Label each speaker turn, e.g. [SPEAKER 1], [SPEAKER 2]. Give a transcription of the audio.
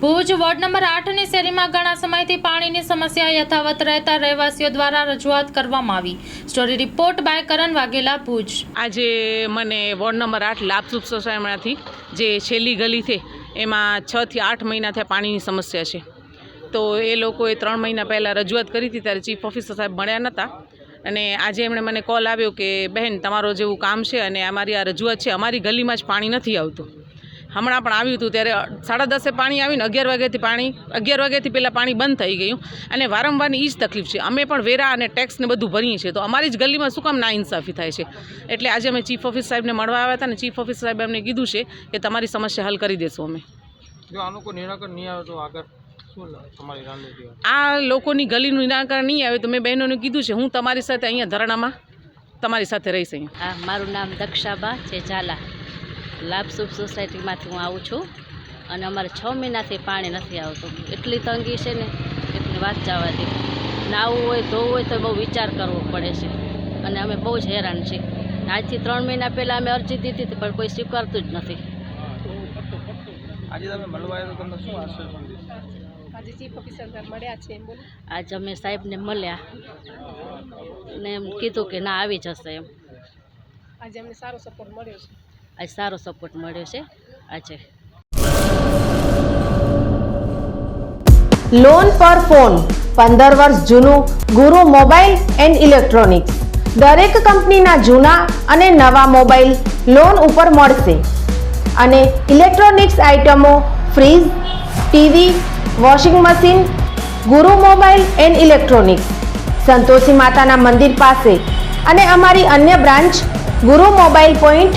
[SPEAKER 1] Bhuj ward number આઠની શેરીમાં ઘણા સમયથી પાણીની સમસ્યા યથાવત રહેતા રહેવાસીઓ દ્વારા રજૂઆત કરવામાં આવી. Story report by Karan Vaghela, Bhuj.
[SPEAKER 2] આજે મને વોર્ડ નંબર આઠ લાભસુપ સોસાયટીમાંથી જે છેલ્લી ગલી છે, એમાં છથી આઠ મહિના થયા પાણીની સમસ્યા છે. તો એ લોકોએ ત્રણ મહિના પહેલાં રજૂઆત કરી હતી, ત્યારે ચીફ ઓફિસર સાહેબ મળ્યા નહોતા અને આજે એમણે મને કોલ આવ્યો કે, બહેન, તમારો જેવું કામ છે અને અમારી આ રજૂઆત છે, અમારી ગલીમાં જ પાણી નથી આવતું. હમણાં પણ આવ્યું હતું ત્યારે સાડા દસે પાણી આવીને અગિયાર વાગ્યાથી પાણી અગિયાર વાગ્યાથી પહેલાં પાણી બંધ થઈ ગયું. અને વારંવારની એ જ તકલીફ છે. અમે પણ વેરા અને ટેક્સ ને બધું ભરીએ છીએ. તો અમારી જ ગલીમાં શું કામ ના ઇન્સાફી થાય છે? એટલે આજે અમે ચીફ ઓફિસ સાહેબને મળવા આવ્યા હતા અને ચીફ ઓફિસ સાહેબ એમને કીધું છે કે તમારી સમસ્યા હલ કરી દેશું અમે.
[SPEAKER 3] જો આનું કોઈ નિરાકરણ નહીં આવે તો આગળ?
[SPEAKER 2] આ લોકોની ગલીનું નિરાકરણ નહીં આવે તો મેં બહેનોને કીધું છે હું તમારી સાથે અહીંયા ધરણામાં તમારી સાથે રહીશ અહીંયા.
[SPEAKER 4] હા મારું નામ દક્ષાબા છે ઝાલા. લાભસુખ સોસાયટીમાંથી હું આવું છું અને અમારે છ મહિનાથી પાણી નથી આવતું. એટલી તંગી છે ને એટલી વાત જવાથી. નાવું હોય ધોવું હોય તો બહુ વિચાર કરવો પડે છે. અને અમે બહુ જ હેરાન છીએ. આજથી ત્રણ મહિના પહેલાં અમે અરજી દીધી હતી પણ કોઈ સ્વીકારતું જ નથી.
[SPEAKER 3] આજે તમે મળવા આવ્યા તમને શું આશ્વાસન
[SPEAKER 5] આજે ચીફ ઓફિસર મળ્યા છે એમ
[SPEAKER 4] અમે સાહેબને મળ્યા. ને એમ કીધું કે ના આવી જશે એમ.
[SPEAKER 5] આજે અમને સારો સપોર્ટ મળ્યો છે.
[SPEAKER 4] આજ સારો સપોર્ટ મળ્યો છે. આજે
[SPEAKER 6] લોન પર ફોન પંદર વર્ષ જૂનું ગુરુ મોબાઈલ એન્ડ ઇલેક્ટ્રોનિક્સ દરેક કંપનીના જૂના અને નવા મોબાઈલ લોન ઉપર મળશે. અને ઇલેક્ટ્રોનિક્સ આઇટમો fridge TV washing machine Guru mobile and electronics Santoshi માતાના મંદિર પાસે. અને અમારી અન્ય branch Guru mobile point